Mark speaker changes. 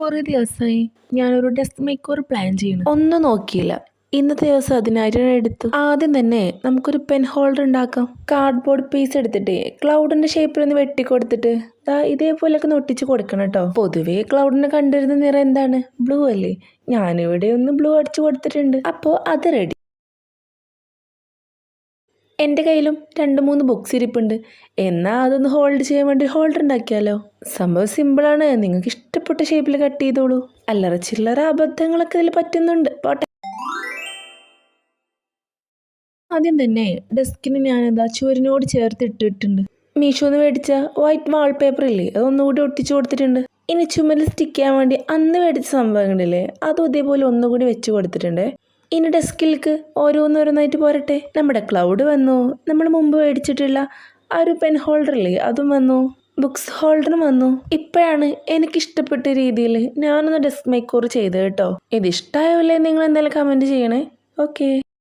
Speaker 1: കുറേ ദിവസമായി ഞാനൊരു ഡെസ്ക് മേക്കർ പ്ലാൻ ചെയ്യുന്നു ഒന്നും നോക്കിയില്ല. ഇന്നത്തെ ദിവസം അതിനായിട്ട് എടുത്തു ആദ്യം തന്നെ നമുക്കൊരു പെൻ ഹോൾഡർ ഉണ്ടാക്കാം. കാർഡ്ബോർഡ് പീസ് എടുത്തിട്ട് ക്ലൗഡിന്റെ ഷേപ്പിൽ ഒന്ന് വെട്ടിക്കൊടുത്തിട്ട് ദാ ഇതേപോലെയൊക്കെ ഒട്ടിച്ച് കൊടുക്കണം കേട്ടോ. പൊതുവേ ക്ലൗഡിനെ കണ്ടിരുന്ന നിറം എന്താണ്? ബ്ലൂ അല്ലേ? ഞാനിവിടെ ഒന്ന് ബ്ലൂ അടിച്ചു കൊടുത്തിട്ടുണ്ട്. അപ്പോൾ അത് റെഡി എന്റെ കയ്യിലും രണ്ട് മൂന്ന് ബുക്സ് ഇരിപ്പുണ്ട്. എന്നാൽ അതൊന്ന് ഹോൾഡ് ചെയ്യാൻ വേണ്ടി ഹോൾഡർ ഉണ്ടാക്കിയാലോ? സംഭവം സിമ്പിളാണ് നിങ്ങൾക്ക് ഇഷ്ടപ്പെട്ട ഷേപ്പിൽ കട്ട് ചെയ്തോളൂ. അല്ലറ ചില്ലറ അബദ്ധങ്ങളൊക്കെ ഇതിൽ പറ്റുന്നുണ്ട്. പോട്ടെ. ആദ്യം തന്നെ ഡെസ്കിന് ഞാൻ എന്താ ചുവരിനോട് ചേർത്ത് ഇട്ടിട്ടുണ്ട്. മീഷോന്ന് മേടിച്ച വൈറ്റ് വാൾപേപ്പർ ഇല്ലേ? അതൊന്നുകൂടി ഒട്ടിച്ചു കൊടുത്തിട്ടുണ്ട്. ഇനി ചുമരിൽ സ്റ്റിക്ക് ചെയ്യാൻ വേണ്ടി അന്ന് മേടിച്ച സംഭവങ്ങളില്ലേ അതും ഇതേപോലെ ഒന്നുകൂടി വെച്ച് കൊടുത്തിട്ടുണ്ട്. ഇനി ഡെസ്കിലേക്ക് ഓരോന്നോരോന്നായിട്ട് പോരട്ടെ. നമ്മുടെ ക്ലൗഡ് വന്നു. നമ്മൾ മുമ്പ് മേടിച്ചിട്ടുള്ള ആ ഒരു പെൻ ഹോൾഡർ അല്ലേ അതും വന്നു. ബുക്സ് ഹോൾഡറും വന്നു. ഇപ്പോഴാണ് എനിക്ക് ഇഷ്ടപ്പെട്ട രീതിയിൽ ഞാനൊന്ന് ഡെസ്ക് മേക്കോർ ചെയ്ത് കേട്ടോ. ഇത് ഇഷ്ടമായല്ലേ നിങ്ങൾ എന്തായാലും കമന്റ് ചെയ്യണേ. ഓക്കെ